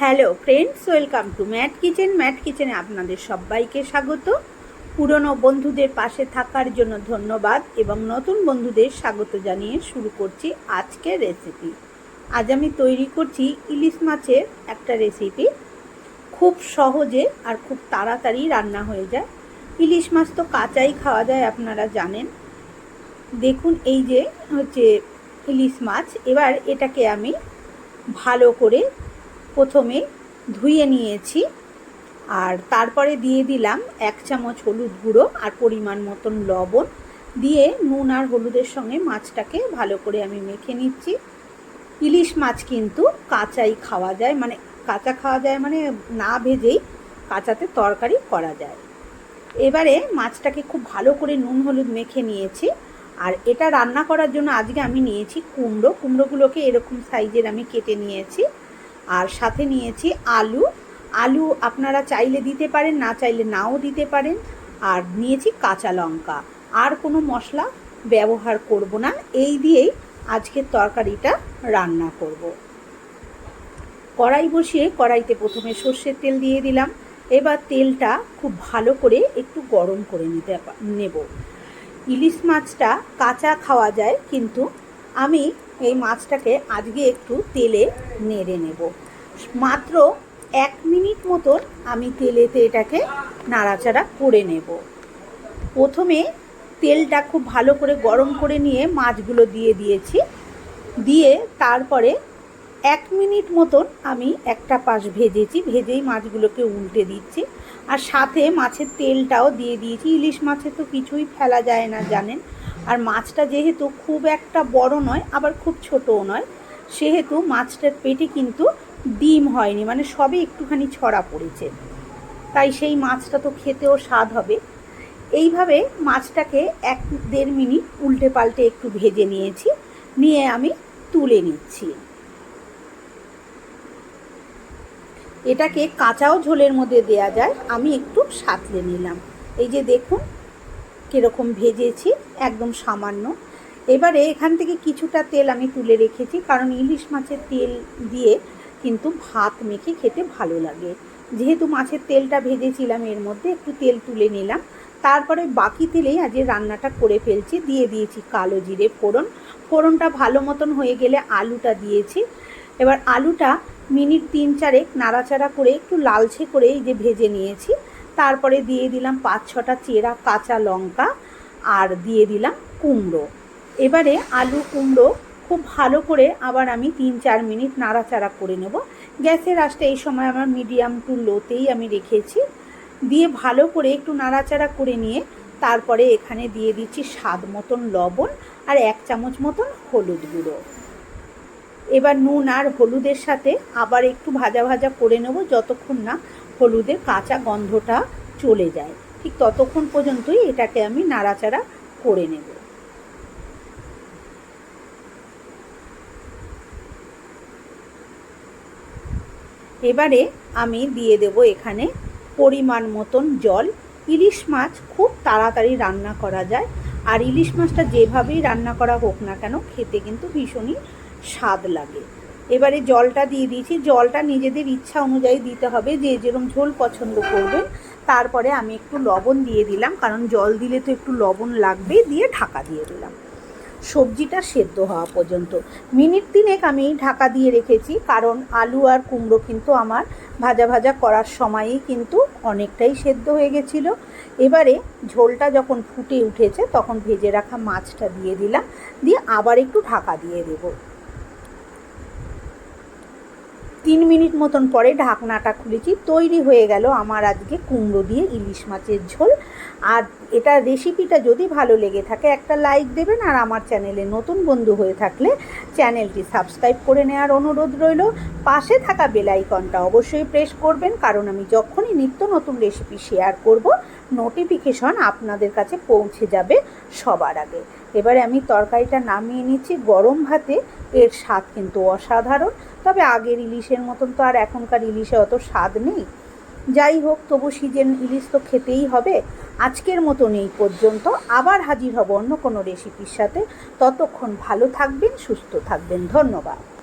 Hello friends, welcome to Mat Kitchen. Mat কিচেনে আপনাদের সবাইকে স্বাগত। পুরনো বন্ধুদের পাশে থাকার জন্য ধন্যবাদ এবং নতুন বন্ধুদের স্বাগত জানিয়ে শুরু করছি আজকের রেসিপি আজ আমি তৈরি করছি ইলিশ মাছের একটা রেসিপি খুব সহজে আর খুব তাড়াতাড়ি রান্না হয়ে যায়। ইলিশ মাছ তো কাঁচাই খাওয়া যায়, আপনারা জানেন। দেখুন এই যে হচ্ছে ইলিশ মাছ। এবার এটাকে আমি ভালো করে প্রথমে ধুয়ে নিয়েছি আর তারপরে দিয়ে দিলাম এক চামচ হলুদ গুঁড়ো আর পরিমাণ মতন লবণ দিয়ে নুন আর হলুদের সঙ্গে মাছটাকে ভালো করে আমি মেখে নিচ্ছি। ইলিশ মাছ কিন্তু কাঁচাই খাওয়া যায় মানে কাঁচা খাওয়া যায় মানে না ভেজেই কাঁচাতে তরকারি করা যায়। এবারে মাছটাকে খুব ভালো করে নুন হলুদ মেখে নিয়েছি আর এটা রান্না করার জন্য আজকে আমি নিয়েছি কুমড়ো। কুমড়োগুলোকে এরকম সাইজের আমি কেটে নিয়েছি। আর সাথে নিয়েছি আলু। আলু আপনারা চাইলে দিতে পারেন, না চাইলে নাও দিতে পারেন। আর নিয়েছি কাঁচা লঙ্কা। আর কোনো মশলা ব্যবহার করব না। এই দিয়েই আজকের তরকারিটা রান্না করব। কড়াই বসিয়ে কড়াইতে প্রথমে সর্ষের তেল দিয়ে দিলাম। এবার তেলটা খুব ভালো করে একটু গরম করে নিতে নেব। ইলিশ মাছটা কাঁচা খাওয়া যায়, কিন্তু আমি এই মাছটাকে আজকে একটু তেলে নেড়ে নেব। মাত্র এক মিনিট মতন আমি তেলেতে এটাকে নাড়াচাড়া করে নেব। প্রথমে তেলটা খুব ভালো করে গরম করে নিয়ে মাছগুলো দিয়ে দিয়েছি। দিয়ে তারপরে এক মিনিট মতন আমি একটা পাশ ভেজেছি, ভেজেই মাছগুলোকে উল্টে দিচ্ছি। আর সাথে মাছের তেলটাও দিয়ে দিয়েছি। ইলিশ মাছে তো কিছুই ফেলা যায় না, জানেন? আর মাছটা যেহেতু খুব একটা বড় নয়, আবার খুব ছোটও নয়, সেহেতু মাছটার পেটে কিন্তু ডিম হয়নি মানে সবে একটুখানি ছড়া পড়েছে। তাই সেই মাছটা তো খেতেও স্বাদ হবে। এইভাবে মাছটাকে এক দেড় মিনিট উল্টে পাল্টে একটু ভেজে নিয়েছি, নিয়ে আমি তুলে নিচ্ছি। এটাকে কাঁচাও ঝোলের মধ্যে দেয়া যায়, আমি একটু সাঁতলে নিলাম। এই যে দেখুন কীরকম ভেজেছি, একদম সামান্য। এবারে এখান থেকে কিছুটা তেল আমি তুলে রেখেছি, কারণ ইলিশ মাছের তেল দিয়ে কিন্তু ভাত মেখে খেতে ভালো লাগে। যেহেতু মাছের তেলটা ভেজেছিলাম, এর মধ্যে একটু তেল তুলে নিলাম। তারপরে বাকি তেলেই আজ রান্নাটা করে ফেলছি, দিয়ে দিয়েছি কালো জিরে ফোড়ন। ফোড়নটা ভালো মতন হয়ে গেলে আলুটা দিয়েছি। এবার আলুটা মিনিট তিন চারেক নাড়াচাড়া করে একটু লালচে করে এই যে ভেজে নিয়েছি। তারপরে দিয়ে দিলাম পাঁচ ছটা চেরা কাঁচা লঙ্কা আর দিয়ে দিলাম কুমড়ো। এবারে আলু কুমড়ো খুব ভালো করে আবার আমি তিন চার মিনিট নাড়াচাড়া করে নেব। গ্যাসের আঁচটা এই সময় আমার মিডিয়াম টু লোতেই আমি রেখেছি। দিয়ে ভালো করে একটু নাড়াচাড়া করে নিয়ে তারপরে এখানে দিয়ে দিচ্ছি স্বাদ মতন লবণ আর এক চামচ মতন হলুদ গুঁড়ো। এবার নুন আর হলুদের সাথে আবার একটু ভাজা ভাজা করে নেব, যতক্ষণ না হলুদের কাঁচা গন্ধটা চলে যায়। ঠিক ততক্ষণ পর্যন্তই এটাকে আমি নাড়াচাড়া করে নেব। এবারে আমি দিয়ে দেব এখানে পরিমাণ মতন জল। ইলিশ মাছ খুব তাড়াতাড়ি রান্না করা যায়। আর ইলিশ মাছটা যেভাবেই রান্না করা হোক না কেন, খেতে কিন্তু ভীষণই স্বাদ লাগে। এবারে জলটা দিয়ে দিয়েছি। জলটা নিজেদের ইচ্ছা অনুযায়ী দিতে হবে, যে যেরকম ঝোল পছন্দ করবেন। তারপরে আমি একটু লবণ দিয়ে দিলাম, কারণ জল দিলে তো একটু লবণ লাগবে, দিয়ে ঢাকা দিয়ে দিলাম। সবজিটা সেদ্ধ হওয়া পর্যন্ত। মিনিট তিনেক আমি ঢাকা দিয়ে রেখেছি, কারণ আলু আর কুমড়ো কিন্তু আমার ভাজা ভাজা করার সময়ই কিন্তু অনেকটাই সেদ্ধ হয়ে গেছিল। এবারে ঝোলটা যখন ফুটে উঠেছে, তখন ভেজে রাখা মাছটা দিয়ে দিলাম, দিয়ে আবার একটু ঢাকা দিয়ে দেবো। তিন মিনিট মতন পরে ঢাকনাটা খুলেছি, তৈরি হয়ে গেল আমার আজকে কুমড়ো দিয়ে ইলিশ মাছের ঝোল। আর এটা রেসিপিটা যদি ভালো লেগে থাকে, একটা লাইক দেবেন আর আমার চ্যানেলে নতুন বন্ধু হয়ে থাকলে চ্যানেলটি সাবস্ক্রাইব করে নেওয়ার অনুরোধ রইল। পাশে থাকা বেলাইকনটা অবশ্যই প্রেস করবেন, কারণ আমি যখনই নিত্য নতুন রেসিপি শেয়ার করব নোটিফিকেশন আপনাদের কাছে পৌঁছে যাবে সবার আগে। এবারে আমি তরকারিটা নামিয়ে নিচ্ছি। গরম ভাতে এর স্বাদ কিন্তু অসাধারণ। তবে আগের ইলিশের মতন তো আর এখনকার ইলিশে অত স্বাদ নেই। যাই হোক, তবু সিজন ইলিশ তো খেতেই হবে। আজকের মতন এই পর্যন্ত। আবার হাজির হব অন্য কোনো রেসিপির সাথে। ততক্ষণ ভালো থাকবেন, সুস্থ থাকবেন। ধন্যবাদ।